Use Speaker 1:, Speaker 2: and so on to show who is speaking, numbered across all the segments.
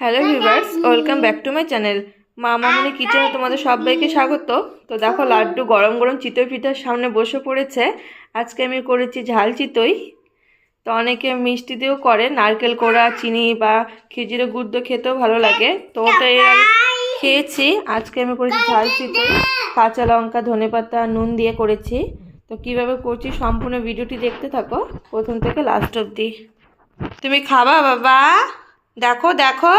Speaker 1: Hello viewers welcome back to my channel. মা মামনি কিচেনে তোমাদের সবাইকে স্বাগত। তো দেখো লাড্ডু গরম গরম চিতই পিঠার সামনে বসে পড়েছে। আজকে আমি করেছি ঝাল চিতই। তো অনেকে মিষ্টি দিয়েও করে নারকেল কোড়া চিনি বা খেজুরের গুড় খেতেও ভালো লাগে। তো ওটা এর আগে খেয়েছি। আজকে আমি করেছি ঝাল চিতই। কাঁচা লঙ্কা ধনেপাতা নুন দিয়ে করেছি। তো কীভাবে করছি সম্পূর্ণ ভিডিওটি দেখতে থাকো। প্রথম থেকে লাস্ট অবধি। তুমি খাবা বাবা? দেখো দেখো।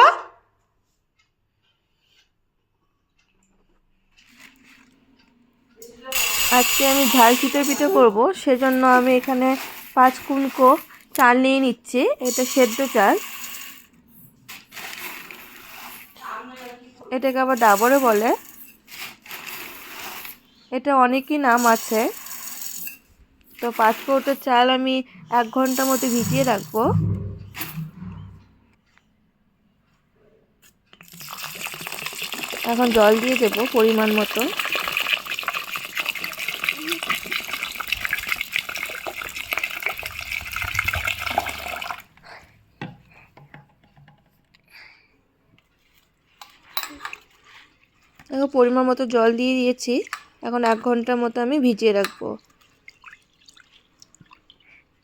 Speaker 1: আজকে আমি ঝাল চিতই পিঠে করব, সেজন্য আমি এখানে পাঁচ কুনকো চাল নিয়ে নিচ্ছি, এটা সেদ্ধ চাল। এটাকে আবার ডাবরে বলে। এটা অনেকই নাম আছে। তো পাঁচ কৌটো চাল আমি এক ঘণ্টার মতো ভিজিয়ে রাখব। এখন জল দিয়ে দেবো পরিমাণ মতো। দেখো, পরিমাণ মতো জল দিয়ে দিয়েছি। এখন এক ঘণ্টার মতো আমি ভিজিয়ে রাখব।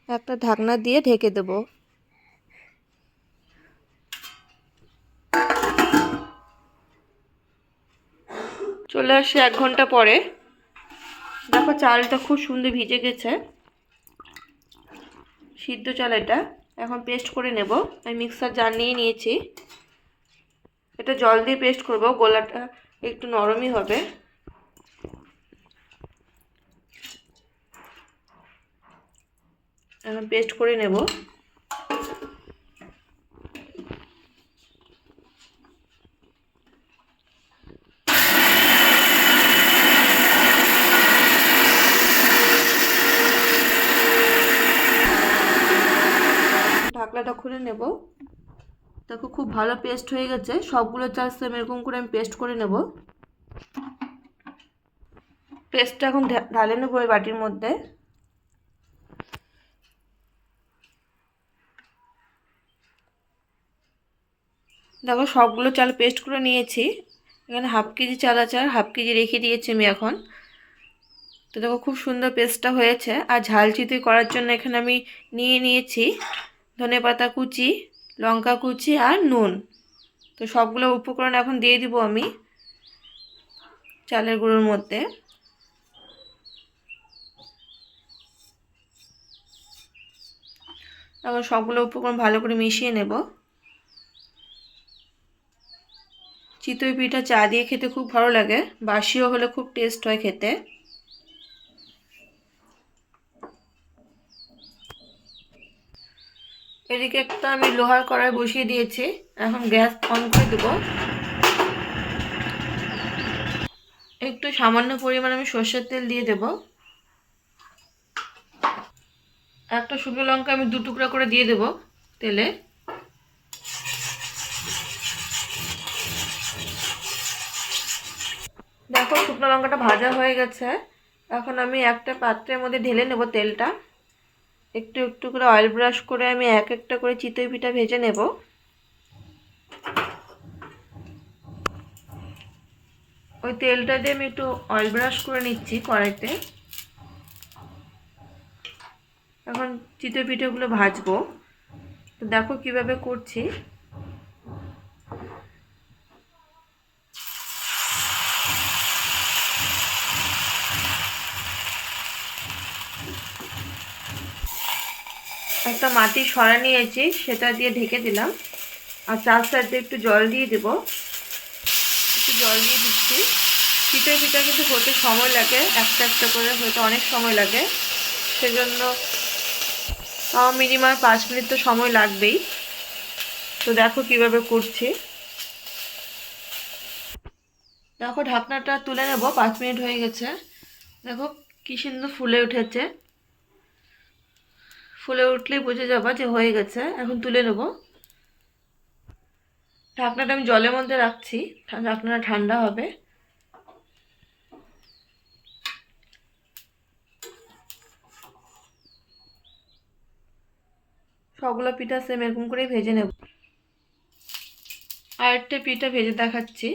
Speaker 1: একটা ঢাকনা দিয়ে ঢেকে দেবো। চলে আসি এক ঘণ্টা পরে। দেখো চালটা খুব সুন্দর ভিজে গেছে। সিদ্ধ চাল এটা। এখন পেস্ট করে নেব। আমি মিক্সার জার নিয়ে নিয়েছি। এটা জল দিয়ে পেস্ট করব। গোলাটা একটু নরমই হবে। এখন পেস্ট করে নেব। খুলে নেব। দেখো খুব ভালো পেস্ট হয়ে গেছে। সবগুলো চাল সেম এরকম করে আমি পেস্ট করে নেব। পেস্টটা এখন ঢালে নেব ওই বাটির মধ্যে। দেখো সবগুলো চাল পেস্ট করে নিয়েছি। এখানে হাফ কেজি চাল আছে আর হাফ কেজি রেখে দিয়েছি আমি এখন। তো দেখো খুব সুন্দর পেস্টটা হয়েছে। আর ঝাল চিতই করার জন্য এখানে আমি নিয়ে নিয়েছি। ধনে পাতা কুচি, লঙ্কা কুচি আর নুন। তো সবগুলো উপকরণ এখন দিয়ে দিব আমি চালের গুঁড়োর মধ্যে। এখন সবগুলো উপকরণ ভালো করে মিশিয়ে নেব। চিতই পিঠা চা দিয়ে খেতে খুব ভালো লাগে, বাসিও হলে খুব টেস্ট হয় খেতে। এদিকে একটা আমি লোহার কড়াই বসিয়ে দিয়েছি। এখন গ্যাস অন করে দেবো। একটু সামান্য পরিমাণ আমি সর্ষের তেল দিয়ে দেব। একটা শুকনো লঙ্কা আমি দু টুকরা করে দিয়ে দেব তেলে। দেখো শুকনো লঙ্কাটা ভাজা হয়ে গেছে। এখন আমি একটা পাত্রের মধ্যে ঢেলে নেব তেলটা। একটু একটু করে অয়েল ব্রাশ করে আমি এক একটা করে চিতই পিঠা ভেজে নেব। ওই তেলটা দিয়ে আমি একটু অয়েল ব্রাশ করে নিচ্ছি কড়াইতে। এখন চিতই পিঠেগুলো ভাজবো। তো দেখো কীভাবে করছি। একটা মাটির সরা নিয়েছি, সেটা দিয়ে ঢেকে দিলাম। আর চার সাইডে একটু জল দিয়ে দেব। একটু জল দিয়ে দিচ্ছি। পিঠে পিঠা কিন্তু হতে সময় লাগে, একটা একটা করে হতে অনেক সময় লাগে। সেজন্য মিনিমাম পাঁচ মিনিট তো সময় লাগবেই। তো দেখো কীভাবে করছি। দেখো ঢাকনাটা তুলে নেব, পাঁচ মিনিট হয়ে গেছে। দেখো কি সুন্দর ফুলে উঠেছে। ফুলে উঠলেই বুঝে যাবা যে হয়ে গেছে। এখন তুলে নেব। ঢাকনাটা আমি জলের মধ্যে রাখছি। ঢাকনাটা ঠান্ডা হবে। সবগুলো পিঠা সেম এরকম করেই ভেজে নেব। আরেকটা পিঠা ভেজে দেখাচ্ছি।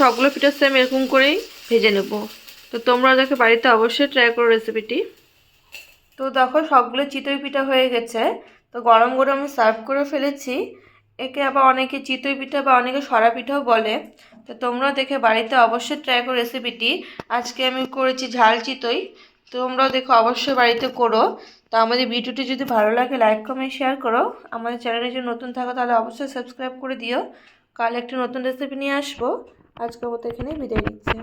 Speaker 1: সবগুলো পিঠা সেম এরকম করেই ভেজে নেব। তো তোমরা দেখো বাড়িতে অবশ্যই ট্রাই করো রেসিপিটি তো দেখো, সবগুলো চিতই পিঠা হয়ে গেছে। তো গরম গরম আমি সার্ভ করে ফেলেছি। একে আবার অনেকে চিতই পিঠা বা অনেকে সরা পিঠাও বলে। তো তোমরা দেখে বাড়িতে অবশ্যই ট্রাই করো রেসিপিটি আজকে আমি করেছি ঝাল চিতই। তোমরাও দেখো অবশ্যই বাড়িতে করো। তো আমাদের ভিডিওটি যদি ভালো লাগে লাইক কমেন্ট শেয়ার করো। আমাদের চ্যানেলে যদি নতুন থাকো, তাহলে অবশ্যই সাবস্ক্রাইব করে দিও। কাল একটা নতুন রেসিপি নিয়ে আসব। আজকের মতো এখানেই বিদায় নিচ্ছি।